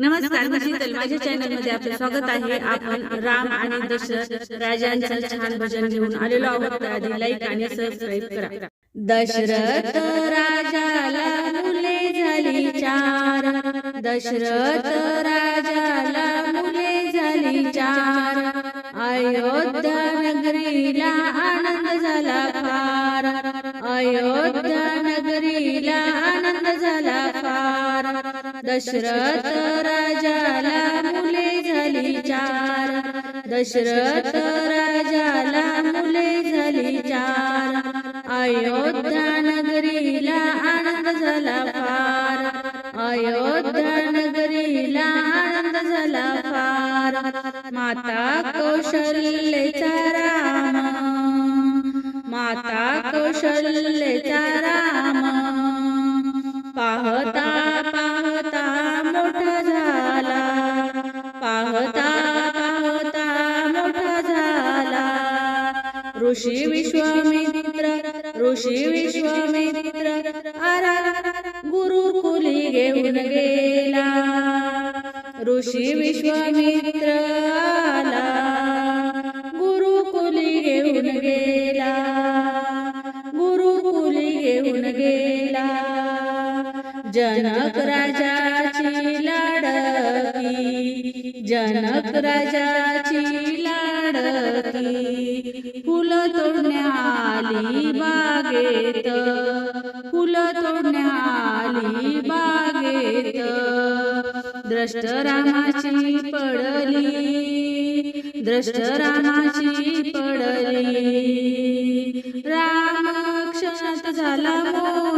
नमस्कार मी शीतल माझ्या चॅनलमध्ये आपलं स्वागत आहे. आपण राम आणि दशरथ राजांचं छान भजन घेऊन आलेलो आहोत. तर आधी लाईक आणि सबस्क्राईब करा. दशरथ राजाला मुले झाली चार. दशरथ राजाला मुले झाली चार. अयोध्या नगरीला आनंद झाला फार. अयोध्या नगरीला आनंद झाला फार. दशरथ राजाला मुले झाली चार. दशरथ राजाला मुले झाली चार. अयोध्या नगरीला आनंद झाला फार. अयोध्या नगरीला आनंद झाला फार. माता कौशल्यचा राम. माता कौशल्यचा ऋषी विश्वामित्र ऋषी विश्वामित्र आरा गुरुकुली घेऊन गेला. ऋषी विश्वामित्र आला गुरुकुली घेऊन गेला. गुरुकुली घेऊन गेला. जनक राजाची लाडकी जनक राजाची लाडकी फुल तोडण्याली बागेत. फुल तोडण्याली बागेत. द्रष्ट रामाची पडली. द्रष्ट रामाची पडली. राम क्षणात झाला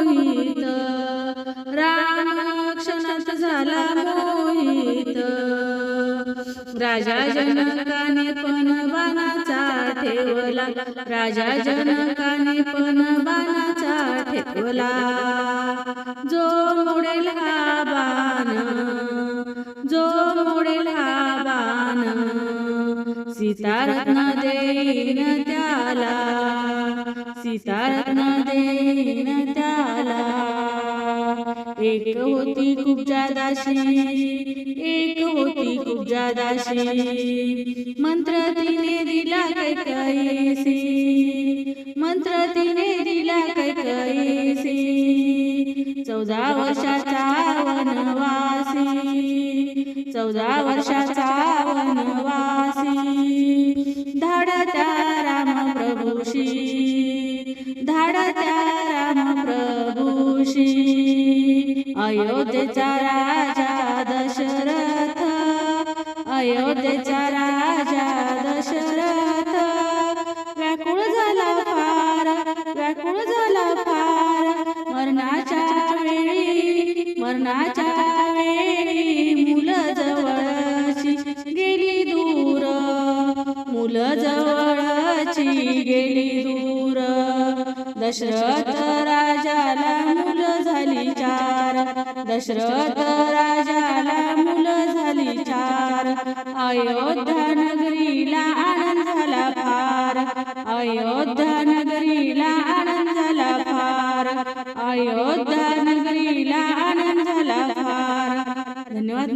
मोहित. राम क्षणात झाला मोहित. राजा जनकाने पण बाणाचा ठेवला. राजा जनकाने पण बाणाचा ठेवला. जो मोडेल हा बाण जो मोडेल हा बाण सीतारत्न देईन त्याला सीतारत्न देईन त्याला. एक होती खूप जादाशी एक होती खूप जादाशी मंत्र तिने दिला कैकईसी मंत्र तिने दिला कैकईसी चौदा वर्षाचा वनवासी चौदा वर्षाचा वनवासी. अयोध्येचा राजा दशरथ अयोध्येचा राजा दशरथ. व्याकुळ झाला फार व्याकुळ झाला फार मरणाच्या वेळी मरणाच्या वेळी मुलं जवळची गेली दूर. मुलं जवळची गेली दूर. दशरथ राजा दशरथ राजाला मुल झाली चार. अयोध्या नगरीला आनंद झाला फार. अयोध्या नगरीला आनंद झाला फार. अयोध्या नगरीला आनंद झाला फार. धन्यवाद